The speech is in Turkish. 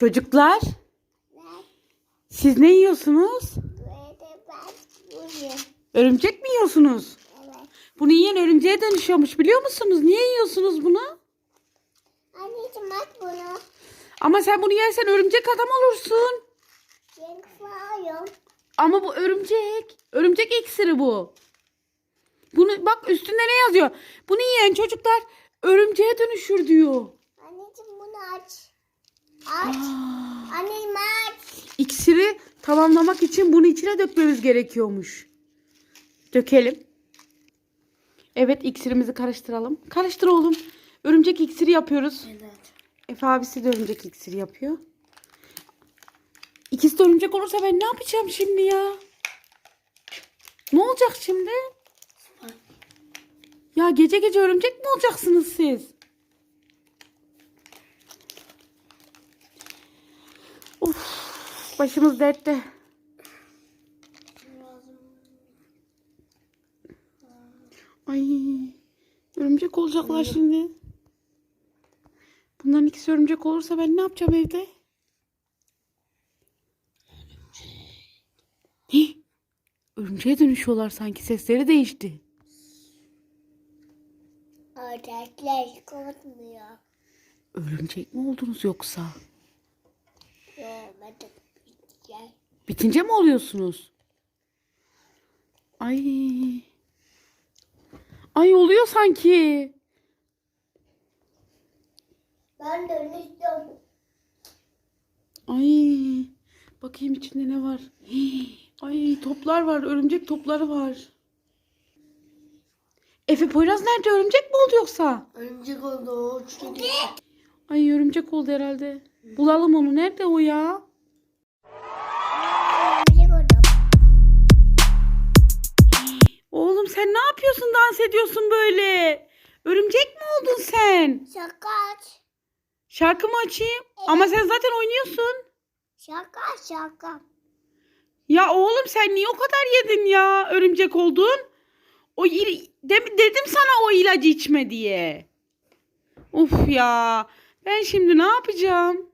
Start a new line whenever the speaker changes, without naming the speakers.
Çocuklar siz ne yiyorsunuz? Örümcek mi yiyorsunuz?
Evet.
Bunu yiyen örümceğe dönüşüyormuş biliyor musunuz? Niye yiyorsunuz bunu?
Anneciğim at bunu.
Ama sen bunu yersen örümcek adam olursun.
Ben kıvırıyorum.
Ama bu örümcek. Örümcek iksiri bu. Bunu bak üstünde ne yazıyor? Bunu yiyen çocuklar örümceğe dönüşür diyor.
Anneciğim bunu aç. Aç. Anneciğim aç.
İksiri tamamlamak için bunu içine dökmemiz gerekiyormuş. Dökelim. Evet iksirimizi karıştıralım. Karıştır oğlum. Örümcek iksiri yapıyoruz.
Evet.
Efe abisi de örümcek iksiri yapıyor. İkisi de örümcek olursa ben ne yapacağım şimdi ya? Ne olacak şimdi? Ya gece gece örümcek mi olacaksınız siz? Başımız dertte. Ay, örümcek olacaklar şimdi. Bunların ikisi örümcek olursa ben ne yapacağım evde? Hih, Örümceğe dönüşüyorlar sanki sesleri değişti.
Ördekler korkmuyor.
Örümcek mi oldunuz yoksa?
Yok ben de biteceğim.
Bitince mi oluyorsunuz? Ay. Ay oluyor sanki.
Ben dönüştüm.
Ay. Bakayım içinde ne var. Ay toplar var. Örümcek topları var. Efe Poyraz nerede? Örümcek mi oldu yoksa?
Örümcek oldu gitti.
Ay örümcek oldu herhalde. Bulalım onu. Nerede o ya? Sen ne yapıyorsun? Dans ediyorsun böyle. Örümcek mi oldun sen?
Şaka aç.
Şarkı mı açayım? Ama sen zaten oynuyorsun.
Şaka şaka.
Ya oğlum sen niye o kadar yedin ya? Örümcek oldun. O il- de- dedim sana o ilacı içme diye. Uf ya. Ben şimdi ne yapacağım?